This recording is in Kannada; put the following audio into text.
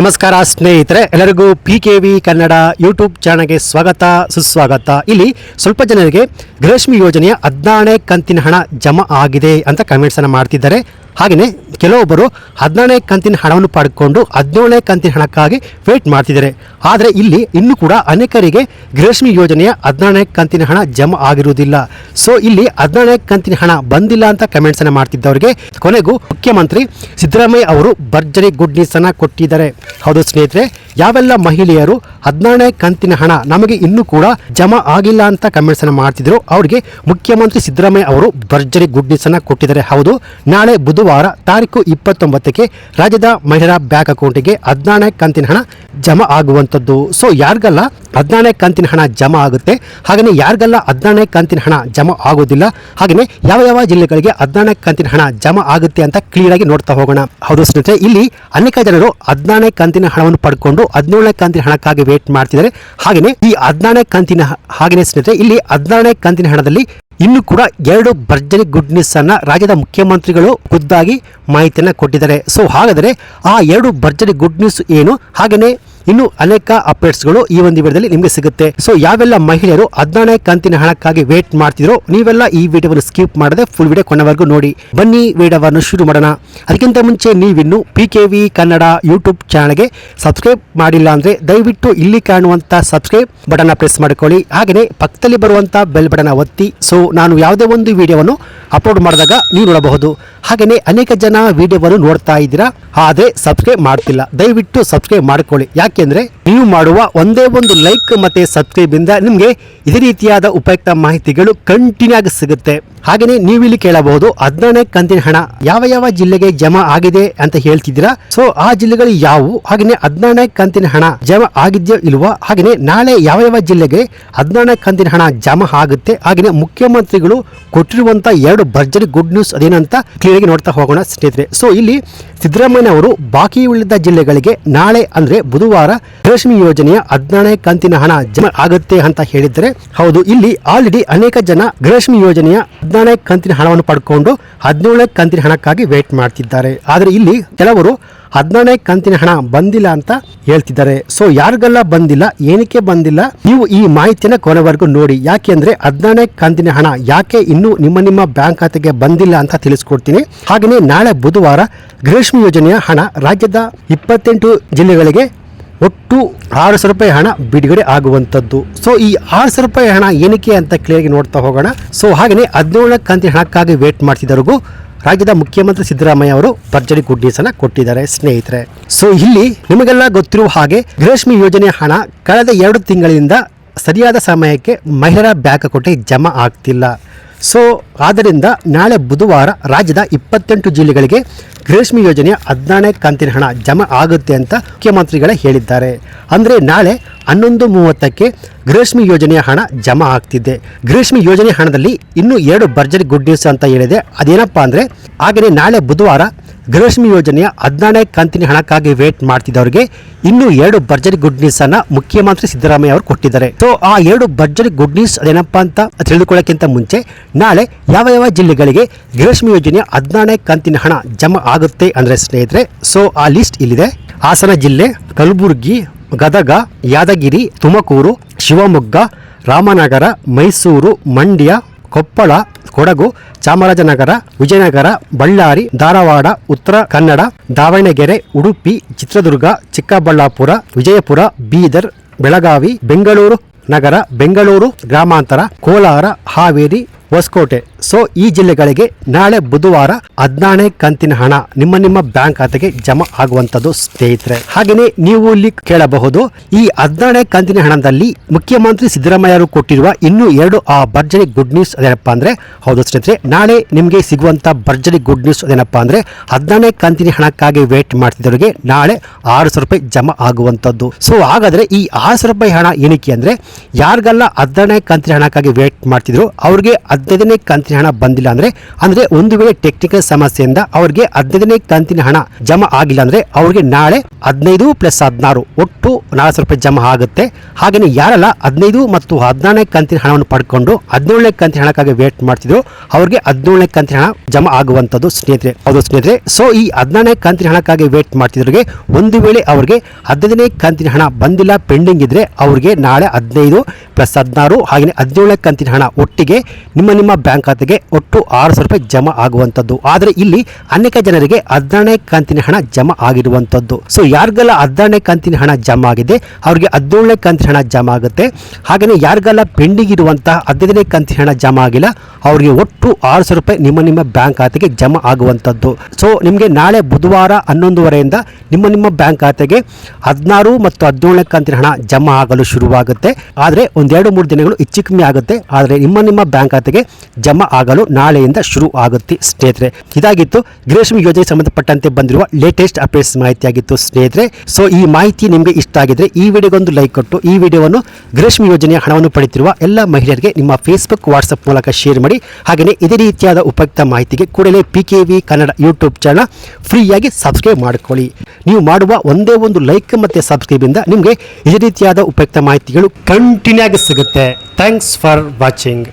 ನಮಸ್ಕಾರ ಸ್ನೇಹಿತರೆ, ಎಲ್ಲರಿಗೂ P K V Kannada YouTube ಚಾನಲ್ಗೆ ಸ್ವಾಗತ, ಸುಸ್ವಾಗತ. ಇಲ್ಲಿ ಸ್ವಲ್ಪ ಜನರಿಗೆ ಗೃಹಲಕ್ಷ್ಮಿ ಯೋಜನೆಯ ಹದಿನಾರನೇ ಕಂತಿನ ಹಣ ಜಮಾ ಆಗಿದೆ ಅಂತ ಕಮೆಂಟ್ಸನ್ನು ಮಾಡ್ತಿದ್ದಾರೆ. ಹಾಗೆಯೇ ಕೆಲವೊಬ್ಬರು ಹದಿನಾರನೇ ಕಂತಿನ ಹಣವನ್ನು ಪಡ್ಕೊಂಡು ಹದಿನೇಳನೇ ಕಂತಿನ ಹಣಕ್ಕಾಗಿ ವೇಟ್ ಮಾಡ್ತಿದ್ದಾರೆ. ಆದರೆ ಇಲ್ಲಿ ಇನ್ನೂ ಕೂಡ ಅನೇಕರಿಗೆ ಗೃಹಲಕ್ಷ್ಮಿ ಯೋಜನೆಯ ಹದಿನಾರನೇ ಕಂತಿನ ಹಣ ಜಮಾ ಆಗಿರುವುದಿಲ್ಲ. ಸೊ ಇಲ್ಲಿ ಹದಿನಾರನೇ ಕಂತಿನ ಹಣ ಬಂದಿಲ್ಲ ಅಂತ ಕಮೆಂಟ್ಸನ್ನು ಮಾಡ್ತಿದ್ದವರಿಗೆ ಕೊನೆಗೂ ಮುಖ್ಯಮಂತ್ರಿ ಸಿದ್ದರಾಮಯ್ಯ ಅವರು ಭರ್ಜರಿ ಗುಡ್ ನ್ಯೂಸನ್ನು ಕೊಟ್ಟಿದ್ದಾರೆ. ಹೌದು ಸ್ನೇಹಿತರೆ, ಯಾವೆಲ್ಲ ಮಹಿಳೆಯರು ಹದಿನಾರನೇ ಕಂತಿನ ಹಣ ನಮಗೆ ಇನ್ನೂ ಕೂಡ ಜಮಾ ಆಗಿಲ್ಲ ಅಂತ ಕಮೆಂಟ್ಸ್ ಅನ್ನು ಮಾಡ್ತಿದ್ರು, ಅವರಿಗೆ ಮುಖ್ಯಮಂತ್ರಿ ಸಿದ್ದರಾಮಯ್ಯ ಅವರು ಭರ್ಜರಿ ಗುಡ್ ನ್ಯೂಸ್ ಅನ್ನ ಕೊಟ್ಟಿದ್ದಾರೆ. ಹೌದು, ನಾಳೆ ಬುಧವಾರ ತಾರೀಕು ಇಪ್ಪತ್ತೊಂಬತ್ತಕ್ಕೆ ರಾಜ್ಯದ ಮಹಿಳಾ ಬ್ಯಾಂಕ್ ಅಕೌಂಟಿಗೆ ಹದಿನಾರನೇ ಕಂತಿನ ಹಣ ಜಮಾ ಆಗುವಂಥದ್ದು. ಸೊ ಯಾರಿಗೆಲ್ಲ ಹದಿನಾರನೇ ಕಂತಿನ ಹಣ ಜಮಾ ಆಗುತ್ತೆ ಹಾಗೆಯೇ ಯಾರಿಗೆಲ್ಲ ಹದಿನಾರನೇ ಕಂತಿನ ಹಣ ಜಮಾ ಆಗೋದಿಲ್ಲ ಹಾಗೆಯೇ ಯಾವ ಯಾವ ಜಿಲ್ಲೆಗಳಿಗೆ ಹದಿನಾರನೇ ಕಂತಿನ ಹಣ ಜಮಾ ಆಗುತ್ತೆ ಅಂತ ಕ್ಲಿಯರ್ ಆಗಿ ನೋಡ್ತಾ ಹೋಗೋಣ. ಹೌದು ಸ್ನೇಹಿತರೆ, ಇಲ್ಲಿ ಅನೇಕ ಜನರು ಹದಿನಾರನೇ ಕಂತಿನ ಹಣವನ್ನು ಪಡ್ಕೊಂಡು ಹದಿನೇಳನೇ ಕಂತಿನ ಹಣಕ್ಕಾಗಿ ವೇಟ್ ಮಾಡ್ತಿದ್ದಾರೆ. ಹಾಗೆಯೇ ಈ ಹದಿನಾರನೇ ಕಂತಿನ ಹಾಗೆಯೇ ಸ್ನೇಹಿತರೆ, ಇಲ್ಲಿ ಹದಿನಾರನೇ ಕಂತಿನ ಹಣದಲ್ಲಿ ಇನ್ನು ಕೂಡ ಎರಡು ಭರ್ಜರಿ ಗುಡ್ ನ್ಯೂಸ್ ಅನ್ನ ರಾಜ್ಯದ ಮುಖ್ಯಮಂತ್ರಿಗಳು ಖುದ್ದಾಗಿ ಮಾಹಿತಿಯನ್ನು ಕೊಟ್ಟಿದ್ದಾರೆ. ಸೊ ಹಾಗಾದರೆ ಆ ಎರಡು ಭರ್ಜರಿ ಗುಡ್ ನ್ಯೂಸ್ ಏನು? ಹಾಗೆಯೇ ಇನ್ನು ಅನೇಕ ಅಪ್ಡೇಟ್ಸ್ಗಳು ಈ ಒಂದು ವಿಡಿಯೋದಲ್ಲಿ ನಿಮಗೆ ಸಿಗುತ್ತೆ. ಸೊ ಯಾವೆಲ್ಲ ಮಹಿಳೆಯರು ಹದಿನಾರನೇ ಕಂತಿನ ಹಣಕ್ಕಾಗಿ ವೇಟ್ ಮಾಡ್ತಿದ್ರು ನೀವೆಲ್ಲ ಈ ವಿಡಿಯೋವನ್ನು ಸ್ಕಿಪ್ ಮಾಡದೆ ಫುಲ್ ವಿಡಿಯೋ ಕೊನೆವರೆಗೂ ನೋಡಿ. ಬನ್ನಿ ವಿಡಿಯೋವನ್ನು ಶುರು ಮಾಡೋಣ. ಅದಕ್ಕಿಂತ ಮುಂಚೆ ನೀವಿನ್ನು P K V Kannada YouTube ಚಾನಲ್ಗೆ ಸಬ್ಸ್ಕ್ರೈಬ್ ಮಾಡಿಲ್ಲ ಅಂದರೆ ದಯವಿಟ್ಟು ಇಲ್ಲಿ ಕಾಣುವಂಥ ಸಬ್ಸ್ಕ್ರೈಬ್ ಬಟನ್ನ ಪ್ರೆಸ್ ಮಾಡ್ಕೊಳ್ಳಿ. ಹಾಗೆಯೇ ಪಕ್ಕದಲ್ಲಿ ಬರುವಂಥ ಬೆಲ್ ಬಟನ್ನ ಒತ್ತಿ. ಸೊ ನಾನು ಯಾವುದೇ ಒಂದು ವಿಡಿಯೋವನ್ನು ಅಪ್ಲೋಡ್ ಮಾಡಿದಾಗ ನೀವು ನೋಡಬಹುದು. ಹಾಗೆಯೇ ಅನೇಕ ಜನ ವಿಡಿಯೋವನ್ನು ನೋಡ್ತಾ ಇದ್ದೀರಾ, ಆದರೆ ಸಬ್ಸ್ಕ್ರೈಬ್ ಮಾಡ್ತಿಲ್ಲ. ದಯವಿಟ್ಟು ಸಬ್ಸ್ಕ್ರೈಬ್ ಮಾಡ್ಕೊಳ್ಳಿ. ಯಾಕೆಂದ್ರೆ ನೀವು ಮಾಡುವ ಒಂದೇ ಒಂದು ಲೈಕ್ ಮತ್ತೆ ಸಬ್ಸ್ಕ್ರೈಬ್ ಇಂದ ನಿಮಗೆ ಇದೇ ರೀತಿಯಾದ ಉಪಯುಕ್ತ ಮಾಹಿತಿಗಳು ಕಂಟಿನ್ಯೂ ಆಗಿ ಸಿಗುತ್ತೆ. ಹಾಗೆಯೇ ನೀವು ಇಲ್ಲಿ ಕೇಳಬಹುದು ಹದಿನಾರನೇ ಕಂತಿನ ಹಣ ಯಾವ ಯಾವ ಜಿಲ್ಲೆಗೆ ಜಮಾ ಆಗಿದೆ ಅಂತ ಹೇಳ್ತಿದ್ದೀರಾ? ಸೊ ಆ ಜಿಲ್ಲೆಗಳು ಯಾವುವು? ಹಾಗೆಯೇ ಹದಿನಾರನೇ ಕಂತಿನ ಹಣ ಜಮಾ ಆಗಿದೆಯೋ ಇಲ್ವಾ? ಹಾಗೆಯೇ ನಾಳೆ ಯಾವ ಯಾವ ಜಿಲ್ಲೆಗೆ ಹದಿನಾರನೇ ಕಂತಿನ ಹಣ ಜಮಾ ಆಗುತ್ತೆ? ಹಾಗೆಯೇ ಮುಖ್ಯಮಂತ್ರಿಗಳು ಕೊಟ್ಟಿರುವಂತ ಎರಡು ಭರ್ಜರಿ ಗುಡ್ ನ್ಯೂಸ್ ಅದೇನಂತ ಕ್ಲಿಯರ್ ಆಗಿ ನೋಡ್ತಾ ಹೋಗೋಣ ಸ್ನೇಹಿತರೆ. ಸೊ ಇಲ್ಲಿ ಸಿದ್ದರಾಮಯ್ಯ ಅವರು ಬಾಕಿ ಉಳಿದ ಜಿಲ್ಲೆಗಳಿಗೆ ನಾಳೆ ಅಂದ್ರೆ ಬುಧವಾರ ಗೃಹಲಕ್ಷ್ಮಿ ಯೋಜನೆಯ ಹದಿನಾರನೇ ಕಂತಿನ ಹಣ ಜಮಾ ಆಗುತ್ತೆ ಅಂತ ಹೇಳಿದ್ರೆ ಹೌದು, ಇಲ್ಲಿ ಆಲ್ರೆಡಿ ಅನೇಕ ಜನ ಗೃಹಲಕ್ಷ್ಮಿ ಯೋಜನೆಯ ಹದಿನಾರನೇ ಕಂತಿನ ಹಣವನ್ನು ಪಡ್ಕೊಂಡು ಹದಿನೇಳನೇ ಕಂತಿನ ಹಣಕ್ಕಾಗಿ ವೇಟ್ ಮಾಡ್ತಿದ್ದಾರೆ. ಆದರೆ ಇಲ್ಲಿ ಕೆಲವರು ಹದಿನಾರನೇ ಕಂತಿನ ಹಣ ಬಂದಿಲ್ಲ ಅಂತ ಹೇಳ್ತಿದ್ದಾರೆ. ಸೊ ಯಾರಿಗೆಲ್ಲ ಬಂದಿಲ್ಲ, ಏನಕ್ಕೆ ಬಂದಿಲ್ಲ? ನೀವು ಈ ಮಾಹಿತಿಯನ್ನ ಕೊನೆವರೆಗೂ ನೋಡಿ. ಯಾಕೆಂದ್ರೆ ಹದಿನಾರನೇ ಕಂತಿನ ಹಣ ಯಾಕೆ ಇನ್ನೂ ನಿಮ್ಮ ನಿಮ್ಮ ಬ್ಯಾಂಕ್ ಖಾತೆಗೆ ಬಂದಿಲ್ಲ ಅಂತ ತಿಳಿಸ್ಕೊಡ್ತೀನಿ. ಹಾಗೆಯೇ ನಾಳೆ ಬುಧವಾರ ಗೃಹಲಕ್ಷ್ಮಿ ಯೋಜನೆಯ ಹಣ ರಾಜ್ಯದ ಇಪ್ಪತ್ತೆಂಟು ಜಿಲ್ಲೆಗಳಿಗೆ ಒಟ್ಟು ಆರು ಸಾವಿರ ರೂಪಾಯಿ ಹಣ ಬಿಡುಗಡೆ ಆಗುವಂಥದ್ದು. ಸೊ ಈ ಆರು ಸಾವಿರ ರೂಪಾಯಿ ಹಣ ಏನಕ್ಕೆ ಅಂತ ಕ್ಲಿಯರ್ಗೆ ನೋಡ್ತಾ ಹೋಗೋಣ. ಸೊ ಹಾಗೆಯೇ ಹದಿನೇಳನೇ ಕಂತಿನ ಹಣಕ್ಕಾಗಿ ವೇಟ್ ಮಾಡ್ತಿದ್ದವರಿಗೂ ರಾಜ್ಯದ ಮುಖ್ಯಮಂತ್ರಿ ಸಿದ್ದರಾಮಯ್ಯ ಅವರು ಭರ್ಜರಿ ಗುಡ್ ನ್ಯೂಸ್ ಅನ್ನ ಕೊಟ್ಟಿದ್ದಾರೆ ಸ್ನೇಹಿತರೆ. ಸೊ ಇಲ್ಲಿ ನಿಮಗೆಲ್ಲ ಗೊತ್ತಿರುವ ಹಾಗೆ ಗೃಹಲಕ್ಷ್ಮಿ ಯೋಜನೆ ಹಣ ಕಳೆದ ಎರಡು ತಿಂಗಳಿಂದ ಸರಿಯಾದ ಸಮಯಕ್ಕೆ ಮಹಿಳೆಯರ ಬ್ಯಾಂಕ್ ಅಕೌಂಟಿಗೆ ಜಮಾ ಆಗ್ತಿಲ್ಲ. ಸೊ, ಆದ್ದರಿಂದ ನಾಳೆ ಬುಧವಾರ ರಾಜ್ಯದ ಇಪ್ಪತ್ತೆಂಟು ಜಿಲ್ಲೆಗಳಿಗೆ ರೇಷ್ಮೆ ಯೋಜನೆಯ ಹದಿನಾರನೇ ಕಂತಿನ ಹಣ ಜಮಾ ಆಗುತ್ತೆ ಅಂತ ಮುಖ್ಯಮಂತ್ರಿಗಳೇ ಹೇಳಿದ್ದಾರೆ. ಅಂದರೆ ನಾಳೆ ಹನ್ನೊಂದು ಮೂವತ್ತಕ್ಕೆ ಗ್ರೇಷ್ಮಿ ಯೋಜನೆಯ ಹಣ ಜಮಾ ಆಗ್ತಿದೆ. ಗ್ರೇಷ್ಮಿ ಯೋಜನೆ ಹಣದಲ್ಲಿ ಇನ್ನೂ ಎರಡು ಭರ್ಜರಿ ಗುಡ್ ನ್ಯೂಸ್ ಅಂತ ಹೇಳಿದೆ. ಅದೇನಪ್ಪ ಅಂದರೆ ಹಾಗೆಯೇ ನಾಳೆ ಬುಧವಾರ ಗೃಹಲಕ್ಷ್ಮಿ ಯೋಜನೆಯ ಹದಿನಾರನೇ ಕಂತಿನ ಹಣಕ್ಕಾಗಿ ವೇಟ್ ಮಾಡ್ತಿದ್ದವರಿಗೆ ಇನ್ನೂ ಎರಡು ಭರ್ಜರಿ ಗುಡ್ ನ್ಯೂಸ್ ಅನ್ನ ಮುಖ್ಯಮಂತ್ರಿ ಸಿದ್ದರಾಮಯ್ಯ ಅವರು ಕೊಟ್ಟಿದ್ದಾರೆ. ಸೊ ಆ ಎರಡು ಭರ್ಜರಿ ಗುಡ್ ನ್ಯೂಸ್ ಅದೇನಪ್ಪ ಅಂತ ತಿಳಿದುಕೊಳ್ಳೋಕ್ಕಿಂತ ಮುಂಚೆ ನಾಳೆ ಯಾವ ಯಾವ ಜಿಲ್ಲೆಗಳಿಗೆ ಗೃಹಲಕ್ಷ್ಮಿ ಯೋಜನೆಯ ಹದಿನಾರನೇ ಕಂತಿನ ಹಣ ಜಮಾ ಆಗುತ್ತೆ ಅಂದ್ರೆ ಸ್ನೇಹಿತರೆ ಸೊ ಆ ಲಿಸ್ಟ್ ಇಲ್ಲಿದೆ. ಹಾಸನ ಜಿಲ್ಲೆ ಕಲಬುರಗಿ, ಗದಗ, ಯಾದಗಿರಿ, ತುಮಕೂರು, ಶಿವಮೊಗ್ಗ, ರಾಮನಗರ, ಮೈಸೂರು, ಮಂಡ್ಯ ಕೊಪ್ಪಳ, ಕೊಡಗು, ಚಾಮರಾಜನಗರ, ವಿಜಯನಗರ, ಬಳ್ಳಾರಿ, ಧಾರವಾಡ, ಉತ್ತರ ಕನ್ನಡ, ದಾವಣಗೆರೆ, ಉಡುಪಿ, ಚಿತ್ರದುರ್ಗ, ಚಿಕ್ಕಬಳ್ಳಾಪುರ, ವಿಜಯಪುರ, ಬೀದರ್, ಬೆಳಗಾವಿ, ಬೆಂಗಳೂರು ನಗರ, ಬೆಂಗಳೂರು, ಗ್ರಾಮಾಂತರ, ಕೋಲಾರ, ಹಾವೇರಿ, ಹೊಸಕೋಟೆ. ಸೊ ಈ ಜಿಲ್ಲೆಗಳಿಗೆ ನಾಳೆ ಬುಧವಾರ ಹದಿನಾರನೇ ಕಂತಿನ ಹಣ ನಿಮ್ಮ ನಿಮ್ಮ ಬ್ಯಾಂಕ್ ಖಾತೆಗೆ ಜಮಾ ಆಗುವಂತದ್ದು ಸ್ನೇಹಿತರೆ. ಹಾಗೆಯೇ ನೀವು ಇಲ್ಲಿ ಕೇಳಬಹುದು, ಈ ಹದಿನಾರನೇ ಕಂತಿನ ಹಣದಲ್ಲಿ ಮುಖ್ಯಮಂತ್ರಿ ಸಿದ್ದರಾಮಯ್ಯ ಕೊಟ್ಟಿರುವ ಇನ್ನೂ ಎರಡು ಆ ಭರ್ಜರಿ ಗುಡ್ ನ್ಯೂಸ್ ಅದೇನಪ್ಪ ಅಂದ್ರೆ, ಹೌದು ಸ್ನೇಹಿತರೆ, ನಾಳೆ ನಿಮಗೆ ಸಿಗುವಂತ ಭರ್ಜರಿ ಗುಡ್ ನ್ಯೂಸ್ ಅದೇನಪ್ಪ ಅಂದ್ರೆ, ಹದಿನಾರನೇ ಕಂತಿನ ಹಣಕ್ಕಾಗಿ ವೇಟ್ ಮಾಡ್ತಿದ್ದವರಿಗೆ ನಾಳೆ ಆರು ಸಾವಿರ ರೂಪಾಯಿ ಜಮಾ ಆಗುವಂತದ್ದು ಸೊ ಹಾಗಾದ್ರೆ ಈ ಆರು ಸಾವಿರ ರೂಪಾಯಿ ಹಣ ಏನಕ್ಕೆ ಅಂದ್ರೆ, ಯಾರಿಗೆಲ್ಲ ಹದಿನಾರನೇ ಕಂತಿನ ಹಣಕ್ಕಾಗಿ ವೇಟ್ ಮಾಡ್ತಿದ್ರು, ಅವ್ರಿಗೆ ಹದಿನೈದನೇ ಕಂತಿನ ಕಂತಿನ ಹಣ ಬಂದಿಲ್ಲ ಅಂದ್ರೆ ಅಂದ್ರೆ ಒಂದು ವೇಳೆ ಟೆಕ್ನಿಕಲ್ ಸಮಸ್ಯೆಯಿಂದ ಅವ್ರಿಗೆ ಹದಿನೈದನೇ ಕಂತಿನ ಹಣ ಜಮಾ ಆಗಿಲ್ಲ ಅಂದ್ರೆ ಅವ್ರಿಗೆ ನಾಳೆ ಹದಿನೈದು ಪ್ಲಸ್ ಹದಿನಾರು ಒಟ್ಟು ನಾಲ್ಕು ಸಾವಿರ ರೂಪಾಯಿ ಜಮಾ ಆಗುತ್ತೆ. ಹಾಗೆಯೇ ಯಾರೆಲ್ಲ ಹದಿನೈದು ಮತ್ತು ಹದಿನಾರನೇ ಕಂತಿನ ಹಣವನ್ನು ಪಡ್ಕೊಂಡು ಹದಿನೇಳನೇ ಕಂತಿನ ಹಣಕ್ಕಾಗಿ ವೇಟ್ ಮಾಡ್ತಿದ್ರು, ಅವ್ರಿಗೆ ಹದಿನೇಳನೇ ಕಂತಿನ ಹಣ ಜಮಾ ಆಗುವಂಥದ್ದು ಸ್ನೇಹಿತರೆ. ಹೌದು ಸ್ನೇಹಿತರೆ ಸೊ ಈ ಹದಿನಾರನೇ ಕಂತಿನ ಹಣಕ್ಕಾಗಿ ವೇಟ್ ಮಾಡ್ತಿದ್ರಿಗೆ, ಒಂದು ವೇಳೆ ಅವ್ರಿಗೆ ಹದಿನೈದನೇ ಕಂತಿನ ಹಣ ಬಂದಿಲ್ಲ ಪೆಂಡಿಂಗ್ ಇದ್ರೆ ಅವ್ರಿಗೆ ನಾಳೆ ಹದಿನೈದು ಪ್ಲಸ್ ಹದಿನಾರು ಹಾಗೆಯೇ ಹದಿನೇಳನೇ ಕಂತಿನ ಹಣ ಒಟ್ಟಿಗೆ ನಿಮ್ಮ ನಿಮ್ಮ ಬ್ಯಾಂಕ್ ಖಾತೆಗೆ ಒಟ್ಟು ಆರು ಸಾವಿರ ರೂಪಾಯಿ ಜಮಾ ಆಗುವಂಥದ್ದು. ಆದರೆ ಇಲ್ಲಿ ಅನೇಕ ಜನರಿಗೆ ಹದಿನಾರನೇ ಕಂತಿನ ಹಣ ಜಮಾ ಆಗಿರುವಂಥದ್ದು. ಸೊ ಯಾರಿಗೆಲ್ಲ ಹದಿನಾರನೇ ಕಂತಿನ ಹಣ ಜಮಾ ಆಗಿದೆ, ಅವರಿಗೆ ಹದಿನೇಳನೇ ಕಂತಿನ ಹಣ ಜಮಾ ಆಗುತ್ತೆ. ಹಾಗೆಯೇ ಯಾರಿಗೆಲ್ಲ ಪೆಂಡಿಂಗ್ ಇರುವಂತಹ ಹದಿನೈದನೇ ಕಂತಿನ ಹಣ ಜಮಾ ಆಗಿಲ್ಲ, ಅವರಿಗೆ ಒಟ್ಟು ಆರು ಸಾವಿರ ರೂಪಾಯಿ ನಿಮ್ಮ ನಿಮ್ಮ ಬ್ಯಾಂಕ್ ಖಾತೆಗೆ ಜಮಾ ಆಗುವಂಥದ್ದು. ಸೊ ನಿಮಗೆ ನಾಳೆ ಬುಧವಾರ ಹನ್ನೊಂದುವರೆಯಿಂದ ನಿಮ್ಮ ನಿಮ್ಮ ಬ್ಯಾಂಕ್ ಖಾತೆಗೆ ಹದಿನಾರು ಮತ್ತು ಹದಿನೇಳನೇ ಕಂತಿನ ಹಣ ಜಮಾ ಆಗಲು ಶುರುವಾಗುತ್ತೆ. ಆದರೆ ಒಂದೆರಡು ಮೂರು ದಿನಗಳು ಹೆಚ್ಚು ಕಮ್ಮಿ ಆಗುತ್ತೆ. ಆದರೆ ನಿಮ್ಮ ನಿಮ್ಮ ಬ್ಯಾಂಕ್ ಖಾತೆಗೆ ಜಮಾ ಆಗಲು ನಾಳೆಯಿಂದ ಶುರು ಆಗುತ್ತೆ ಸ್ನೇಹಿತರೆ. ಇದಾಗಿತ್ತು ಗ್ರೇಷ್ಮಿ ಯೋಜನೆ ಸಂಬಂಧಪಟ್ಟಂತೆ ಬಂದಿರುವ ಲೇಟೆಸ್ಟ್ ಅಪ್ಡೇಟ್ಸ್ ಮಾಹಿತಿಯಾಗಿತ್ತು ಸ್ನೇಹಿತರೆ. ಸೊ ಈ ಮಾಹಿತಿ ನಿಮಗೆ ಇಷ್ಟ ಆಗಿದ್ರೆ ಈ ವಿಡಿಯೋಗೊಂದು ಲೈಕ್ ಕೊಟ್ಟು, ಈ ವಿಡಿಯೋವನ್ನು ಗ್ರೇಷ್ಮಿ ಯೋಜನೆಯ ಹಣವನ್ನು ಪಡೆಯುತ್ತಿರುವ ಎಲ್ಲ ಮಹಿಳೆಯರಿಗೆ ನಿಮ್ಮ ಫೇಸ್ಬುಕ್ ವಾಟ್ಸಪ್ ಮೂಲಕ ಶೇರ್ ಮಾಡಿ. ಹಾಗೆಯೇ ಇದೇ ರೀತಿಯಾದ ಉಪಯುಕ್ತ ಮಾಹಿತಿಗೆ ಕೂಡಲೇ P K V Kannada YouTube channel ಫ್ರೀಯಾಗಿ ಸಬ್ಸ್ಕ್ರೈಬ್ ಮಾಡಿಕೊಳ್ಳಿ. ನೀವು ಮಾಡುವ ಒಂದೇ ಒಂದು ಲೈಕ್ ಮತ್ತು ಸಬ್ಸ್ಕ್ರೈಬಿಂದ ನಿಮಗೆ ಇದೇ ರೀತಿಯಾದ ಉಪಯುಕ್ತ ಮಾಹಿತಿಗಳು ಕಂಟಿನ್ಯೂ ಆಗಿ ಸಿಗುತ್ತೆ. Thanks for watching